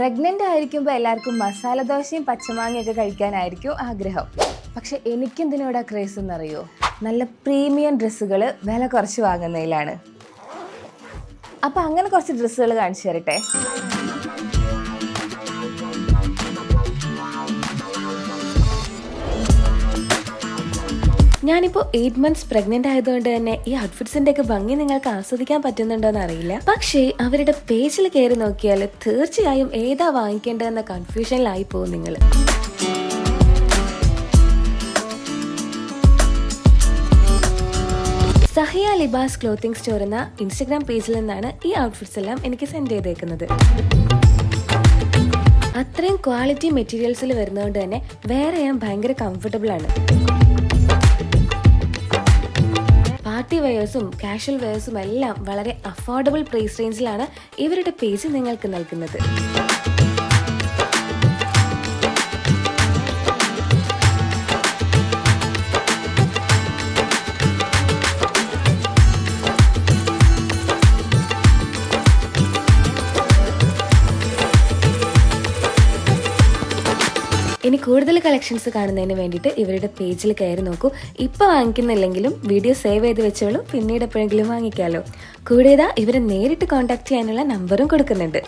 Pregnant ആയിരിക്കുമ്പോൾ എല്ലാവർക്കും മസാല ദോശയും പച്ചമാങ്ങയൊക്കെ കഴിക്കാനായിരിക്കും ആഗ്രഹം. പക്ഷെ എനിക്കെന്തിനോടാ ക്രേസ് എന്നറിയോ? നല്ല പ്രീമിയം ഡ്രസ്സുകൾ വില കുറച്ച് വാങ്ങുന്നതിലാണ്. അപ്പോൾ അങ്ങനെ കുറച്ച് ഡ്രസ്സുകൾ കാണിച്ചു തരട്ടെ? ഞാനിപ്പോൾ എയ്റ്റ് മന്ത്സ് പ്രഗ്നന്റ് ആയതുകൊണ്ട് തന്നെ ഈ ഔട്ട്ഫിറ്റ്സിന്റെ ഒക്കെ ഭംഗി നിങ്ങൾക്ക് ആസ്വദിക്കാൻ പറ്റുന്നുണ്ടോ എന്ന് അറിയില്ല. പക്ഷേ അവരുടെ പേജിൽ കയറി നോക്കിയാൽ തീർച്ചയായും ഏതാ വാങ്ങിക്കേണ്ടതെന്ന കൺഫ്യൂഷനിലായി പോകും നിങ്ങൾ സഹിയ ലിബാസ് ക്ലോത്തിങ് സ്റ്റോർ എന്ന ഇൻസ്റ്റഗ്രാം പേജിൽ നിന്നാണ് ഈ ഔട്ട്ഫിറ്റ്സ് എല്ലാം എനിക്ക് സെൻഡ് ചെയ്തേക്കുന്നത്. അത്രയും ക്വാളിറ്റി മെറ്റീരിയൽസിൽ വരുന്നതുകൊണ്ട് തന്നെ വേറെ ഞാൻ ഭയങ്കര കംഫർട്ടബിൾ ആണ്. വെയേഴ്സും കാഷ്വൽ വെയേഴ്സും എല്ലാം വളരെ അഫോർഡബിൾ പ്രൈസ് റേഞ്ചിലാണ് ഇവരുടെ പേജ് നിങ്ങൾക്ക് നൽകുന്നത്. ഇനി കൂടുതൽ കളക്ഷൻസ് കാണുന്നതിന് വേണ്ടിയിട്ട് ഇവരുടെ പേജിൽ കയറി നോക്കൂ. ഇപ്പോൾ വാങ്ങിക്കുന്നില്ലെങ്കിലും വീഡിയോ സേവ് ചെയ്ത് വെച്ചോളൂ. പിന്നീട് എപ്പോഴെങ്കിലും വാങ്ങിക്കാമല്ലോ കൂടെ ഇവരെ നേരിട്ട് കോൺടാക്ട് ചെയ്യാനുള്ള നമ്പറും കൊടുക്കുന്നുണ്ട്.